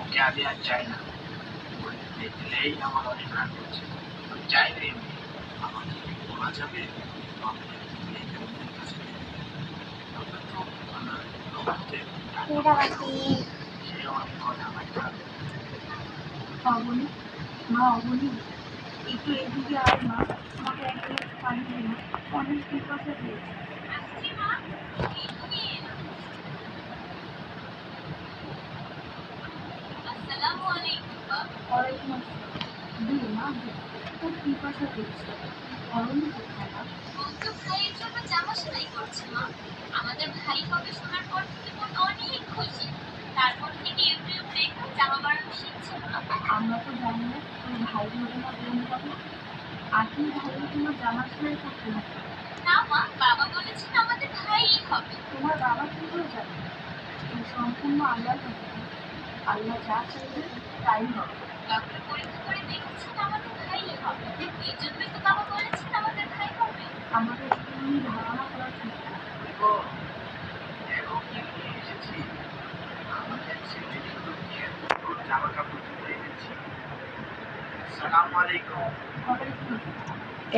ওকে আমি আর চাই না ওকে দেখলেই আমার অনেক রাগ করছে আমি চাই না এমনি আমাকে কি বলা যাবে আপনি এই জীবনের কাছে দিয়ে দিলেন। আপনার তো আমার রক্তে মেরাবাতি সে অনেক কথা আমার খাবে অবনি মা অবনি একটু এদিকে আর মা আমাকে এক গ্লাস পানি দিন অনেক পিপাসা। ওয়ালাইকুম আসসালাম। মা খুব কোথায় ও ভাইয়ের জন্য জামা সেলাই করছে মা। আমাদের ভাই হবে শোনার পর থেকে মন অনেক খুশি। তারপর থেকে ইউটিউব দেখে জামা বানানো শিখছে আমরা তো জানি না তোর ভাই হবে না বোন হবে তুই ভাইয়ের জন্য জামা সেলাই করতে হবে না মা বাবা বলেছেন আমাদের ভাইই হবে তোমার বাবা কি করে যাবে এই সম্পূর্ণ আল্লাহর হাতে আল্লাহ যা চাইবে তাই হবে ডক্টর পরীক্ষা করে দেখেছেন আমাদের ভাইই হবে এই জন্যই তো বাবা বলেছেন আমাদের ভাই হবে আমাদের ধারণা করা ঠিক। জামা কাপড় ধুয়ে এনেছি সালাম আলাইকুম আসসালাম।